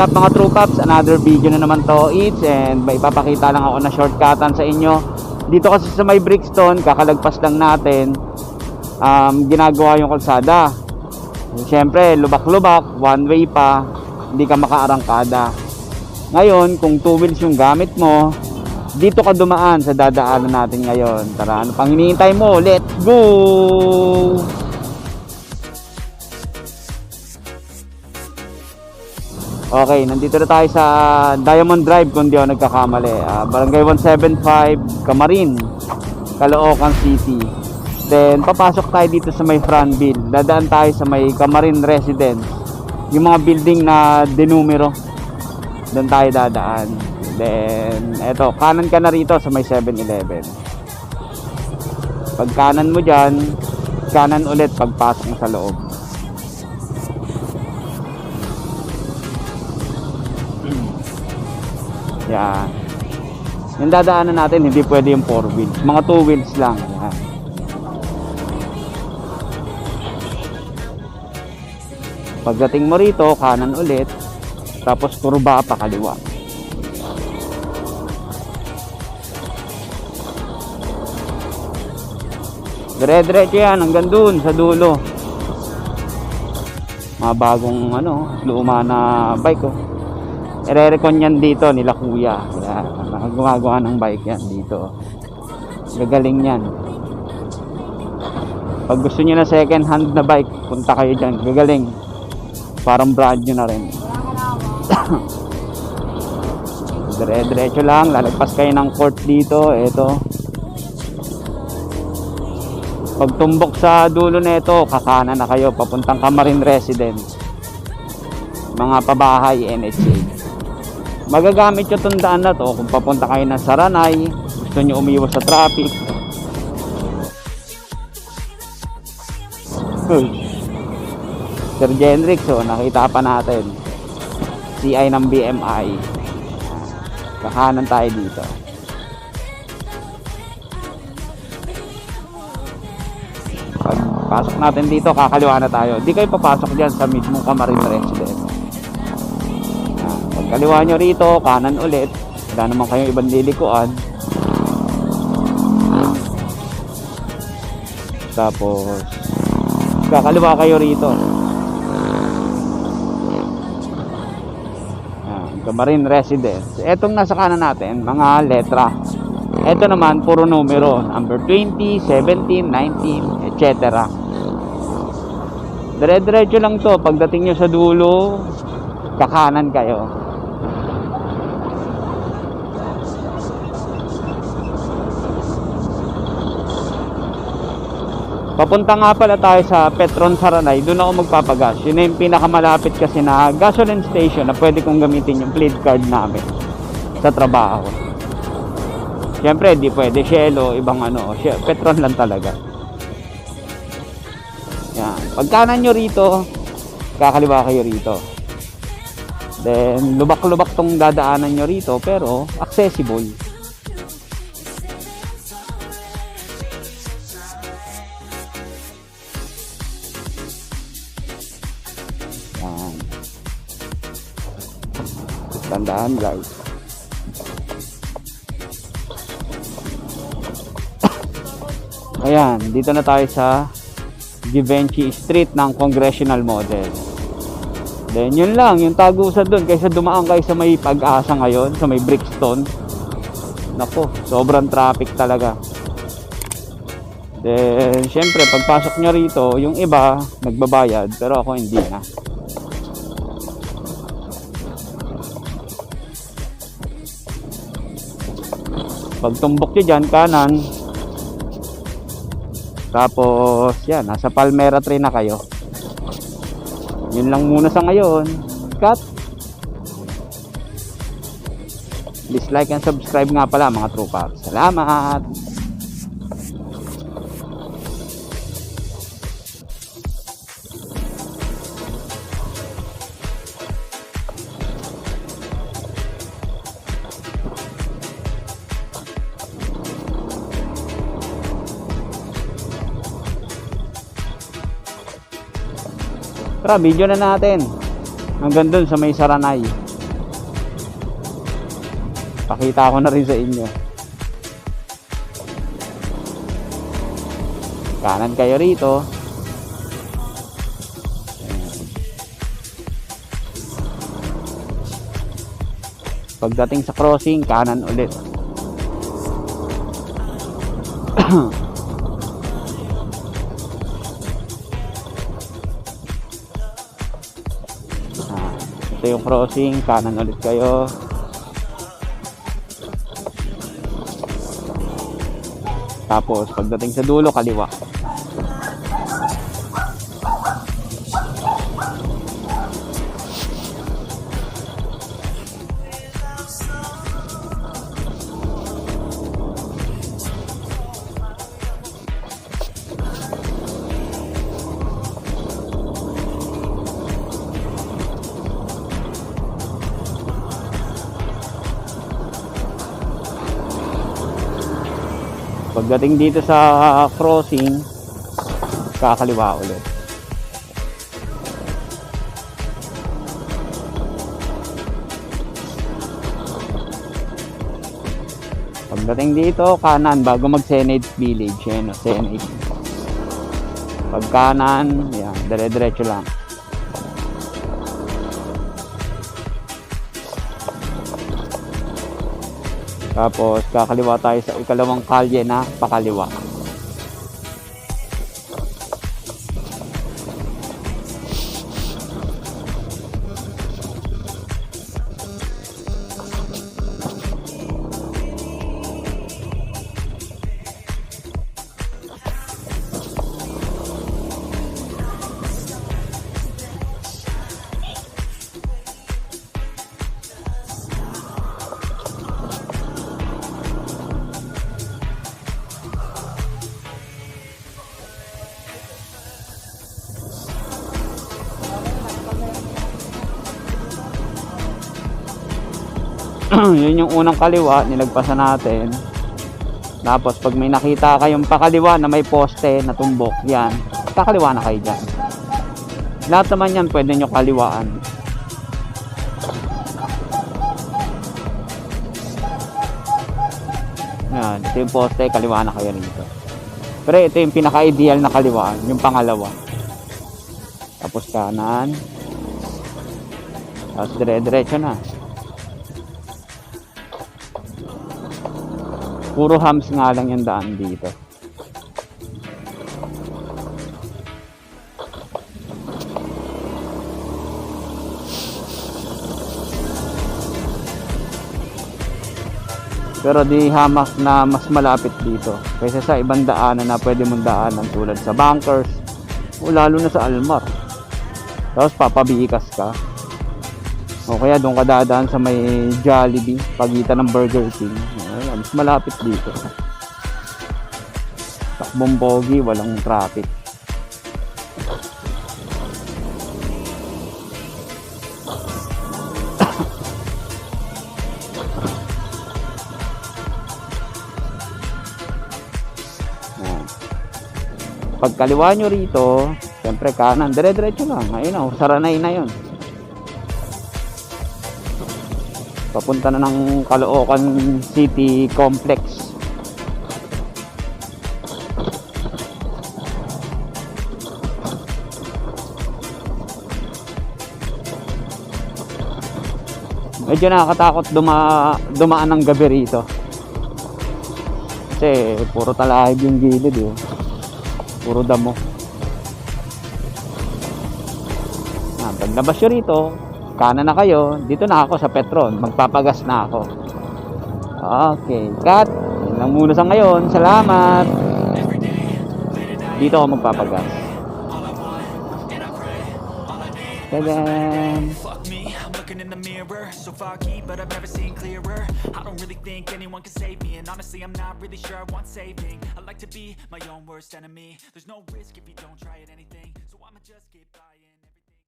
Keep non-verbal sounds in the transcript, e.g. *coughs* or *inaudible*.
up mga True Caps? Another video na naman to it's and may ipapakita lang ako na shortcutan sa inyo. Dito kasi sa may Brixton, kakalagpas lang natin, um, ginagawa yung kalsada. Siyempre, lubak-lubak, one way pa, hindi ka makaarangkada. Ngayon, kung two wheels yung gamit mo, dito ka dumaan sa dadaanan natin ngayon. Tara, ano pang hinihintay mo? Let's go! Okay, nandito na tayo sa Diamond Drive kung di ako nagkakamali. Ah, Barangay 175, Camarin, Caloocan City. Then, papasok tayo dito sa may Franville. Dadaan tayo sa may Camarin Residence. Yung mga building na denumero. Doon tayo dadaan. Then, eto, kanan ka na rito sa may 7-Eleven. Pag kanan mo dyan, kanan ulit pagpasok sa loob. Yan. Yung dadaanan natin, hindi pwede yung 4 wheels. Mga 2 wheels lang. Yan. Pagdating mo rito, kanan ulit. Tapos kurba pa kaliwa. Dire-diretso yan hanggang dun sa dulo. Mga bagong ano, luma na bike oh. Ire-recon yan dito nila kuya. Kaya gumagawa ng bike yan dito. Gagaling yan. Pag gusto niyo na second hand na bike, punta kayo dyan. Gagaling. Parang brand new na rin. *coughs* Dire-diretso lang. Lalagpas kayo ng court dito. Ito. Pag tumbok sa dulo nito, kakana na kayo. Papuntang Camarin Residence. Mga pabahay, NHA magagamit yung tundaan na to kung papunta kayo ng Saranay gusto nyo umiwas sa traffic. Uy. Sir Jenrix oh, nakita pa natin. CI ng BMI kakanan tayo dito. Pag pasok natin dito kakaliwa na tayo. Di kayo papasok dyan sa mismong Camarin Residence kaliwa nyo rito, kanan ulit. Wala naman kayong ibang lilikuan. Tapos, kakaliwa kayo rito. Camarin Residence. Etong nasa kanan natin, mga letra. Ito naman, puro numero. Number 20, 17, 19, etc. Dire-diretso lang to. Pagdating nyo sa dulo, kakanan kayo. Papunta nga pala tayo sa Petron Saranay, doon ako magpapagas. Yun yung pinakamalapit kasi na gasoline station na pwede kong gamitin yung plate card namin sa trabaho. Siyempre, di pwede Shell o ibang ano, Petron lang talaga. Yan. Pagkanan nyo rito, kakaliwa kayo rito. Then, lubak-lubak tong dadaanan nyo rito, pero accessible. Tandaan guys. Ayan, dito na tayo sa Givenchy Street ng Congressional Model. Then yun lang, yung tagusan doon kaysa dumaan kayo sa may pag-asa ngayon, sa may Brixton. Nako, sobrang traffic talaga. Then, syempre, pagpasok nyo rito, yung iba, nagbabayad, pero ako hindi na. Pag tumbok nyo dyan, kanan. Tapos, yan, nasa Palmera train na kayo. Yun lang muna sa ngayon. Cut! Please like and subscribe nga pala mga tropa. Salamat! Tara, video na natin. Hanggang dun sa may saranay. Pakita ko na rin sa inyo. Kanan kayo rito. Pagdating sa crossing, kanan ulit. *clears throat* ito yung crossing, kanan ulit kayo. Tapos pagdating sa dulo, kaliwa. Pagdating dito sa crossing, kakaliwa ulit. Pagdating dito, kanan bago mag Senate Village, yan o, Senate. Pag kanan, yan, dire-diretso lang. Tapos kakaliwa tayo sa ikalawang kalye na pakaliwa. *clears throat* yun yung unang kaliwa, nilagpasan natin. Tapos pag may nakita kayong pakaliwa na may poste na tumbok, yan, kakaliwa na kayo dyan. Lahat naman yan pwede nyo kaliwaan. Yan, ito yung poste, kaliwa na kayo rito. Pero ito yung pinaka-ideal na kaliwaan, yung pangalawa. Tapos kanan. Tapos dire-diretso na. Puro hams nga lang yung daan dito. Pero di hamak na mas malapit dito kaysa sa ibang daanan na pwede mong daanan tulad sa bunkers o lalo na sa Almar. Tapos papabiikas ka. O kaya doon ka dadaan sa may Jollibee, pagitan ng Burger King. Malapit dito. Takbong pogi, walang traffic. Ayan. Pag kaliwa nyo rito, syempre kanan, dire-diretso lang. Ayun o, saranay na yun. Papunta na ng Caloocan City Complex. Medyo nakakatakot duma dumaan ng gabi rito. Kasi puro talahib yung gilid eh. Puro damo. Ah, paglabas nyo rito, kanan na kayo, dito na ako sa Petron, magpapagas na ako. Okay, cut. Yan lang muna sa ngayon. Salamat. Dito ako magpapagas. Tadam! In the mirror So foggy, but I've never seen clearer I don't really think anyone can save me And honestly, I'm not really sure I want saving I like to be my own worst enemy There's no risk if you don't try at anything So I'ma just get by